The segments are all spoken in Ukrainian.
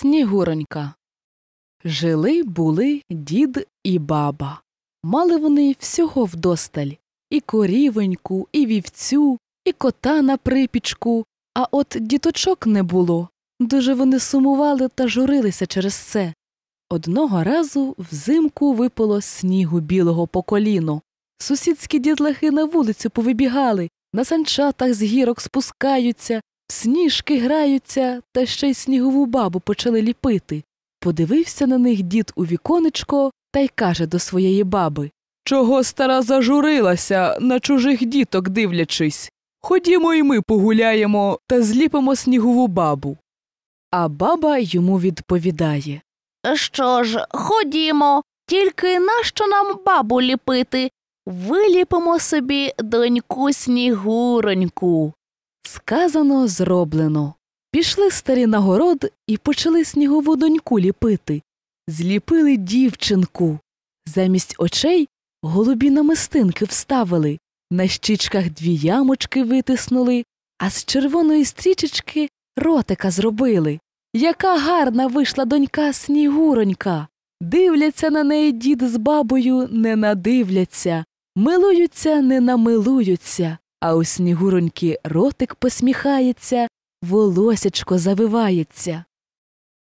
Снігуронька. Жили були дід і баба. Мали вони всього вдосталь і корівоньку, і вівцю, і кота на припічку, а от діточок не було. Дуже вони сумували та журилися через це. Одного разу взимку випало снігу білого по коліно. Сусідські дітлахи на вулицю повибігали, на санчатах з гірок спускаються, сніжки граються та ще й снігову бабу почали ліпити. Подивився на них дід у віконечко та й каже до своєї баби Чого стара зажурилася, на чужих діток дивлячись? Ходімо й ми погуляємо та зліпимо снігову бабу. А баба йому відповідає Що ж, ходімо, тільки нащо нам бабу ліпити? Виліпимо собі доньку снігуроньку. Сказано, зроблено. Пішли старі на город і почали снігову доньку ліпити. Зліпили дівчинку. Замість очей голубі намистинки вставили, на щічках дві ямочки витиснули, а з червоної стрічечки ротика зробили. Яка гарна вийшла донька снігуронька. Дивляться на неї дід з бабою, не надивляться, милуються, не намилуються, а у снігуроньки ротик посміхається, волосячко завивається.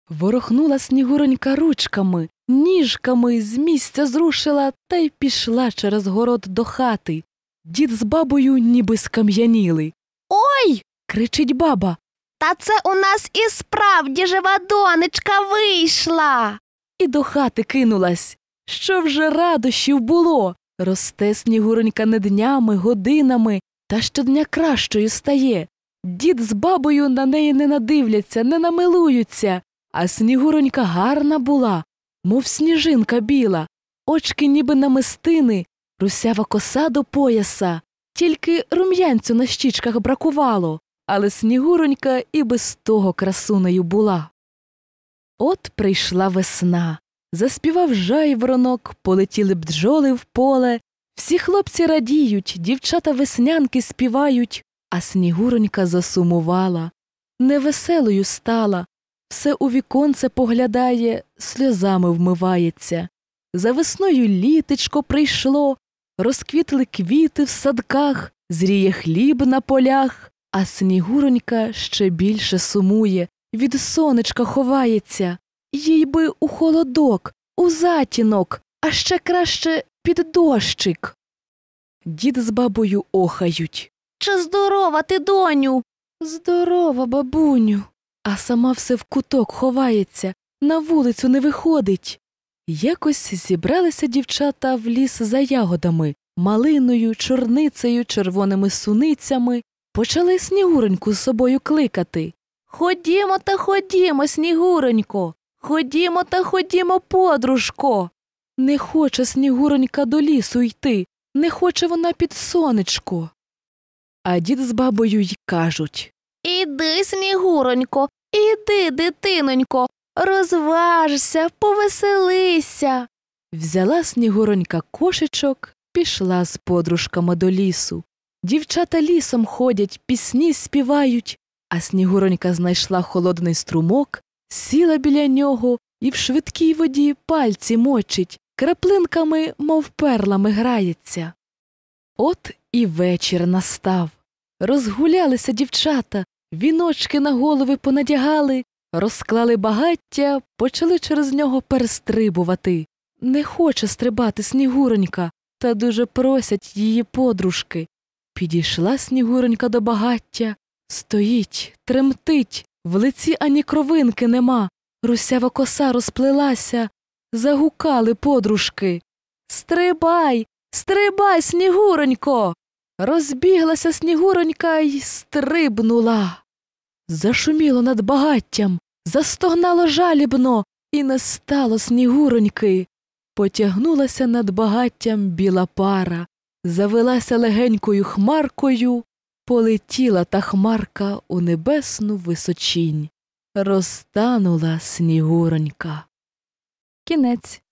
Ворохнула снігуронька ручками, ніжками з місця зрушила та й пішла через город до хати. Дід з бабою ніби скам'яніли. Ой! Кричить баба. Та це у нас і справді жива донечка вийшла. І до хати кинулась. Що вже радощів було? Росте снігуронька не днями, годинами, та щодня кращою стає. Дід з бабою на неї не надивляться, не намилуються, а снігуронька гарна була, мов сніжинка біла, очки ніби намистини, русява коса до пояса, тільки рум'янцю на щічках бракувало, але снігуронька і без того красунею була. От прийшла весна. Заспівав жайворонок, полетіли бджоли в поле. Всі хлопці радіють, дівчата веснянки співають, а снігуронька засумувала, невеселою стала, все у віконце поглядає, сльозами вмивається. За весною літечко прийшло, розквітли квіти в садках, зріє хліб на полях, а снігуронька ще більше сумує, від сонечка ховається. Їй би у холодок, у затінок, а ще краще під дощик. Дід з бабою охають. Чи здорова ти, доню? Здорова, бабуню. А сама все в куток ховається, на вулицю не виходить. Якось зібралися дівчата в ліс за ягодами, малиною, чорницею, червоними суницями, почали снігуроньку з собою кликати. Ходімо та ходімо, снігуронько. Ходімо та ходімо, подружко. Не хоче снігуронька до лісу йти, не хоче вона під сонечко. А дід з бабою й кажуть Іди, снігуронько, іди, дитинонько, розважся, повеселися. Взяла снігуронька кошечок, пішла з подружками до лісу. Дівчата лісом ходять, пісні співають, а снігуронька знайшла холодний струмок, сіла біля нього і в швидкій воді пальці мочить, краплинками, мов перлами, грається. От і вечір настав. Розгулялися дівчата, віночки на голови понадягали, розклали багаття, почали через нього перестрибувати. Не хоче стрибати снігуронька, та дуже просять її подружки. Підійшла снігуронька до багаття, стоїть, тремтить, в лиці ані кровинки нема, русява коса розплелася, загукали подружки. Стрибай, стрибай, снігуронько. Розбіглася снігуронька й стрибнула. Зашуміло над багаттям, застогнало жалібно, і не стало снігуроньки. Потягнулася над багаттям біла пара, завелася легенькою хмаркою, полетіла та хмарка у небесну височінь. Розтанула снігуронька. Кінець